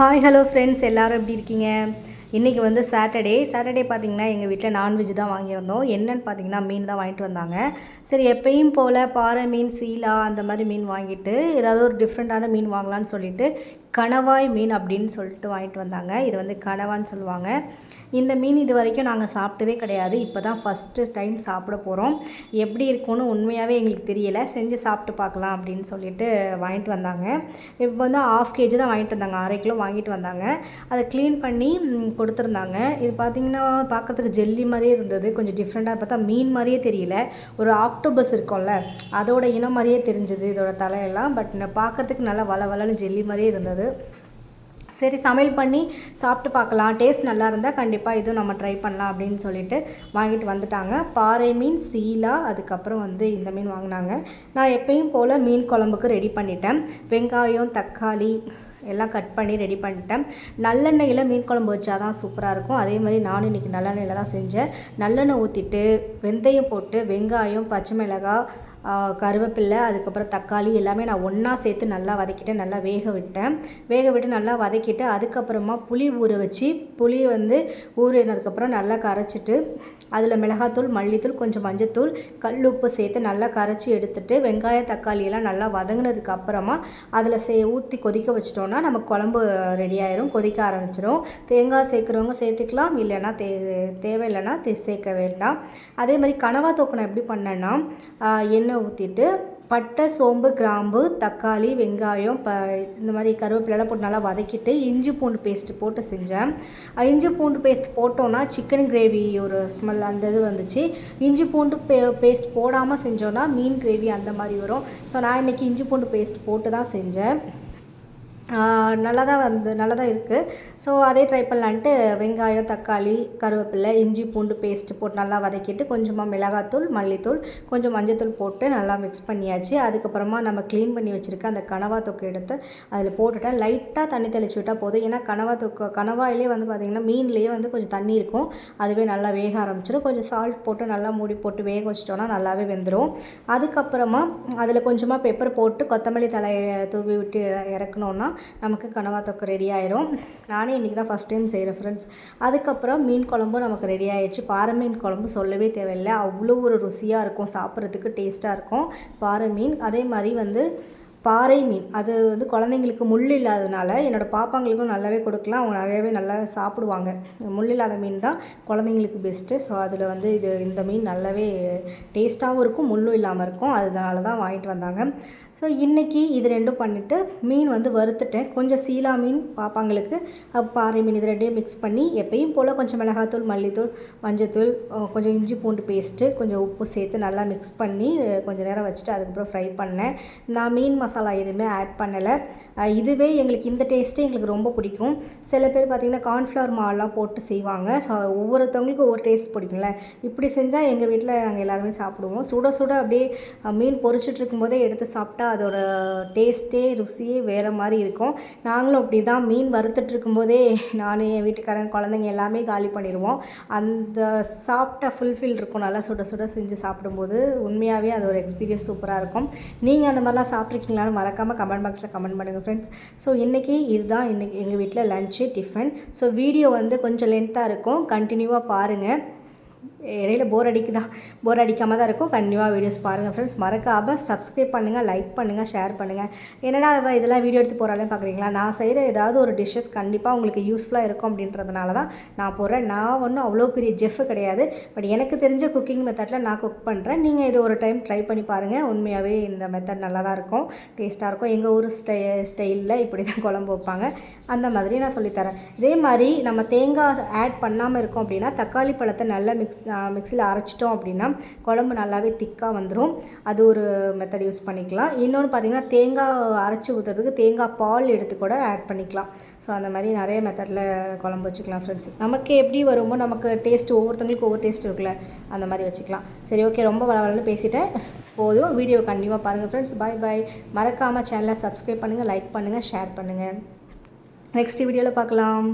Hi hello friends எல்லாரும் எப்படி இருக்கீங்க? இன்றைக்கி வந்து சாட்டர்டே சாட்டர்டே பார்த்திங்கன்னா எங்கள் வீட்டில் நான்வெஜ் தான் வாங்கியிருந்தோம். என்னென்னு பார்த்தீங்கன்னா மீன் தான் வாங்கிட்டு வந்தாங்க. சரி எப்பயும் போல் பாறை மீன் சீலா அந்த மாதிரி மீன் வாங்கிட்டு ஏதாவது ஒரு டிஃப்ரெண்ட்டான மீன் வாங்கலாம்னு சொல்லிட்டு கணவாய் மீன் அப்படின்னு சொல்லிட்டு வாங்கிட்டு வந்தாங்க. இது வந்து கணவான்னு சொல்லுவாங்க. இந்த மீன் இது வரைக்கும் நாங்கள் சாப்பிட்டதே கிடையாது. இப்போ தான் ஃபஸ்ட்டு டைம் சாப்பிட போகிறோம் எப்படி இருக்கும்னு உண்மையாகவே எங்களுக்கு தெரியலை. செஞ்சு சாப்பிட்டு பார்க்கலாம் அப்படின்னு சொல்லிட்டு வாங்கிட்டு வந்தாங்க. இப்போ வந்து ஆஃப் கேஜி தான் வாங்கிட்டு வந்தாங்க. அரை கிலோ வாங்கிட்டு வந்தாங்க. அதை க்ளீன் பண்ணி கொடுத்துருந்தாங்க. இது பார்த்திங்கன்னா பார்க்குறதுக்கு ஜெல்லி மாதிரியே இருந்தது. கொஞ்சம் டிஃப்ரெண்ட்டாக பார்த்தா மீன் மாதிரியே தெரியல. ஒரு ஆக்டோபஸ் இருக்கும்ல அதோட இனம் மாதிரியே தெரிஞ்சது இதோட தலையெல்லாம். பட் பார்க்குறதுக்கு நல்லா வள வளன்னு ஜெல்லி மாதிரியே இருந்தது. சரி சமையல் பண்ணி சாப்பிட்டு பார்க்கலாம். டேஸ்ட் நல்லா இருந்தால் கண்டிப்பாக இதுவும் நம்ம ட்ரை பண்ணலாம் அப்படின்னு சொல்லிட்டு வாங்கிட்டு வந்துட்டாங்க. பாறை மீன் சீலா அதுக்கப்புறம் வந்து இந்த மீன் வாங்கினாங்க. நான் எப்பயும் போல் மீன் குழம்புக்கு ரெடி பண்ணிட்டேன். வெங்காயம் தக்காளி எல்லாம் கட் பண்ணி ரெடி பண்ணிட்டேன். நல்லெண்ணெயில் மீன் குழம்பு வச்சா தான் சூப்பராக இருக்கும். அதே மாதிரி நானும் இன்றைக்கி நல்லெண்ணெயில் தான் செஞ்சேன். நல்லெண்ணெய் ஊற்றிட்டு வெந்தயம் போட்டு வெங்காயம் பச்சை மிளகாய் கருவேப்பில்லை அதுக்கப்புறம் தக்காளி எல்லாமே நான் ஒன்றா சேர்த்து நல்லா வதக்கிட்டேன் நல்லா வேக விட்டேன். வேக விட்டு நல்லா வதக்கிட்டு அதுக்கப்புறமா புளி ஊற வச்சு புளி வந்து ஊறினதுக்கப்புறம் நல்லா கரைச்சிட்டு அதில் மிளகாத்தூள் மல்லித்தூள் கொஞ்சம் மஞ்சத்தூள் கல் உப்பு சேர்த்து நல்லா கரைச்சி எடுத்துட்டு வெங்காய தக்காளி எல்லாம் நல்லா வதங்கினதுக்கு அப்புறமா அதில் சே ஊற்றி கொதிக்க வச்சிட்டோம்னா நம்ம குழம்பு ரெடி ஆயிரும் கொதிக்க ஆரம்பிச்சிடும் தேங்காய் சேர்க்குறவங்க சேர்த்துக்கலாம் இல்லைன்னா தே தேவையில்லைன்னா தே சேர்க்க வேண்டாம். அதே மாதிரி கனவா தொக்கு நான் எப்படி பண்ணேன்னா என்ன எண்ணெய் ஊற்றிட்டு பட்டை சோம்பு கிராம்பு தக்காளி வெங்காயம் ப இந்த மாதிரி கருவேப்பிலெல்லாம் போட்டு நல்லா வதக்கிட்டு இஞ்சி பூண்டு பேஸ்ட்டு போட்டு செஞ்சேன். இஞ்சி பூண்டு பேஸ்ட் போட்டோன்னா சிக்கன் கிரேவி ஒரு ஸ்மெல் அந்த இது வந்துச்சு. இஞ்சி பூண்டு பே பேஸ்ட் போடாமல் செஞ்சோன்னா மீன் கிரேவி அந்த மாதிரி வரும். ஸோ நான் இன்றைக்கி இஞ்சி பூண்டு பேஸ்ட் போட்டு தான் செஞ்சேன். நல்லா தான் வந்து நல்லா தான் இருக்குது ஸோ அதே ட்ரை பண்ணலான்ட்டு வெங்காயம் தக்காளி கருவேப்பிலை இஞ்சி பூண்டு பேஸ்ட்டு போட்டு நல்லா வதக்கிட்டு கொஞ்சமாக மிளகாத்தூள் மல்லித்தூள் கொஞ்சம் மஞ்சத்தூள் போட்டு நல்லா மிக்ஸ் பண்ணியாச்சு. அதுக்கப்புறமா நம்ம க்ளீன் பண்ணி வச்சுருக்க அந்த கனவா தொக்கு எடுத்து அதில் போட்டுட்டேன் லைட்டாக தண்ணி தெளிச்சு விட்டால் போதும். ஏன்னா கனவா தொக்கு கனவாயிலே வந்து பார்த்திங்கன்னா மீன்லேயே வந்து கொஞ்சம் தண்ணி இருக்கும். அதுவே நல்லா வேக ஆரம்பிச்சிடும் கொஞ்சம் சால்ட் போட்டு நல்லா மூடி போட்டு வேக வச்சிட்டோன்னா நல்லாவே வெந்துடும் அதுக்கப்புறமா அதில் கொஞ்சமாக பெப்பர் போட்டு கொத்தமல்லி தலையை தூவி விட்டு இறக்கணுன்னா நமக்கு கனவா தொக்கு ரெடி ஆயிரும். நானே இன்றைக்கி தான் ஃபஸ்ட் டைம் செய்கிறேன் ஃப்ரெண்ட்ஸ் அதுக்கப்புறம் மீன் குழம்பும் நமக்கு ரெடி ஆயிடுச்சு. பாறை மீன் குழம்பு சொல்லவே தேவையில்லை. அவ்வளோ ஒரு ருசியாக இருக்கும். சாப்பிட்றதுக்கு டேஸ்ட்டாக இருக்கும். பாறை மீன். அதே மாதிரி வந்து பாறை மீன். அது வந்து குழந்தைங்களுக்கு முள் இல்லாதனால என்னோடய பாப்பாங்களுக்கும் நல்லாவே கொடுக்கலாம். அவங்க நிறையவே நல்லா சாப்பிடுவாங்க. முள் இல்லாத மீன் தான் குழந்தைங்களுக்கு பெஸ்ட்டு ஸோ அதில் வந்து இது இந்த மீன் நல்லாவே டேஸ்ட்டாகவும் இருக்கும் முள்ளும் இல்லாமல் இருக்கும். அதனால தான் வாங்கிட்டு வந்தாங்க. ஸோ இன்றைக்கி இது ரெண்டும் பண்ணிவிட்டு மீன் வந்து வறுத்துட்டேன். கொஞ்சம் சீலா மீன் பாப்பாங்களுக்கு. பாறை மீன் இது ரெண்டையும் மிக்ஸ் பண்ணி எப்பயும் போல் கொஞ்சம் மிளகாத்தூள் மல்லித்தூள் மஞ்சத்தூள் கொஞ்சம் இஞ்சி பூண்டு பேஸ்ட்டு கொஞ்சம் உப்பு சேர்த்து நல்லா மிக்ஸ் பண்ணி கொஞ்சம் நேரம் வச்சுட்டு அதுக்கப்புறம் ஃப்ரை பண்ணேன். நான் மீன் மசாலா மசாலா எதுவுமே ஆட் பண்ணலை. இதுவே எங்களுக்கு இந்த டேஸ்ட்டே எங்களுக்கு ரொம்ப பிடிக்கும். சில பேர் பார்த்திங்கன்னா கார்ன்ஃப்ளவர் மாவுலாம் போட்டு செய்வாங்க. ஸோ ஒவ்வொருத்தவங்களுக்கும் ஒவ்வொரு டேஸ்ட் பிடிக்கும்ல. இப்படி செஞ்சால் எங்கள் வீட்டில் நாங்கள் எல்லாருமே சாப்பிடுவோம். சுட சுட அப்படியே மீன் பொரிச்சிட்டு இருக்கும்போதே எடுத்து சாப்பிட்டா அதோட டேஸ்ட்டே ருசியே வேறு மாதிரி இருக்கும். நாங்களும் அப்படி தான் மீன் வறுத்துட்டு இருக்கும்போதே நான் என் வீட்டுக்காரன் குழந்தைங்க எல்லாமே காலி பண்ணிடுவோம். அந்த சாப்பிட்ட ஃபுல்ஃபில் இருக்கும். நல்லா சுட சுட செஞ்சு சாப்பிடும்போது உண்மையாகவே அது ஒரு எக்ஸ்பீரியன்ஸ் சூப்பராக இருக்கும். நீங்கள் அந்த மாதிரிலாம் சாப்பிட்ருக்கீங்களா சாப்பிட்ருக்கீங்களான்னு மறக்காமல் கமெண்ட் பாக்ஸில் கமெண்ட் பண்ணுங்கள் ஃப்ரெண்ட்ஸ் ஸோ இன்றைக்கி இதுதான். இன்றைக்கி எங்கள் வீட்டில் லஞ்சு டிஃபன் ஸோ வீடியோ வந்து கொஞ்சம் லென்த்தாக இருக்கும். கண்டினியூவாக பாருங்கள் இடையில போர் அடிக்குதா? போர் அடிக்காமல் தான் இருக்கும். கண்டிப்பாக வீடியோஸ் பாருங்கள் ஃப்ரெண்ட்ஸ் மறக்காமல் சப்ஸ்கிரைப் பண்ணுங்கள் லைக் பண்ணுங்கள் ஷேர் பண்ணுங்கள் என்னடா இவ இதெல்லாம் வீடியோ எடுத்து போகிறாளேன்னு பார்க்குறீங்களா நான் செய்கிற ஏதாவது ஒரு டிஷ்ஷஸ் கண்டிப்பாக உங்களுக்கு யூஸ்ஃபுல்லாக இருக்கும் அப்படின்றதுனால தான் நான் போடுறேன். நான் ஒன்றும் அவ்வளோ பெரிய ஜெஃப் கிடையாது. பட் எனக்கு தெரிஞ்ச குக்கிங் மெத்தடில் நான் குக் பண்ணுறேன் நீங்கள் இது ஒரு டைம் ட்ரை பண்ணி பாருங்கள் உண்மையாகவே இந்த மெத்தட் நல்லா தான் இருக்கும். டேஸ்ட்டாக இருக்கும். எங்கள் ஊர் ஸ்டை ஸ்டைலில் இப்படி தான் குழம்பு வைப்பாங்க. அந்த மாதிரி நான் சொல்லித்தரேன் இதே மாதிரி நம்ம தேங்காய் ஆட் பண்ணாமல் இருக்கோம் அப்படின்னா தக்காளி பழத்தை நல்லா மிக்ஸ் மிக்சியில் அரைச்சிட்டோம் அப்படின்னா குழம்பு நல்லாவே திக்காக வந்துடும் அது ஒரு மெத்தட் யூஸ் பண்ணிக்கலாம். இன்னொன்று பார்த்தீங்கன்னா தேங்காய் அரைச்சி ஊற்றுறதுக்கு தேங்காய் பால் எடுத்து கூட ஆட் பண்ணிக்கலாம். ஸோ அந்த மாதிரி நிறைய மெத்தடில் குழம்பு வச்சுக்கலாம் ஃப்ரெண்ட்ஸ் நமக்கு எப்படி வருமோ நமக்கு டேஸ்ட் ஒவ்வொருத்தங்களுக்கு ஒவ்வொரு டேஸ்ட் இருக்குல்ல அந்த மாதிரி வச்சுக்கலாம். சரி ஓகே ரொம்ப வளவலன்னு பேசிட்டேன். போதும். வீடியோ கண்டிப்பாக பாருங்கள் ஃப்ரெண்ட்ஸ் பை பை மறக்காமல் சேனலை சப்ஸ்கிரைப் பண்ணுங்கள் லைக் பண்ணுங்கள் ஷேர் பண்ணுங்கள் நெக்ஸ்ட் வீடியோவில் பார்க்கலாம்.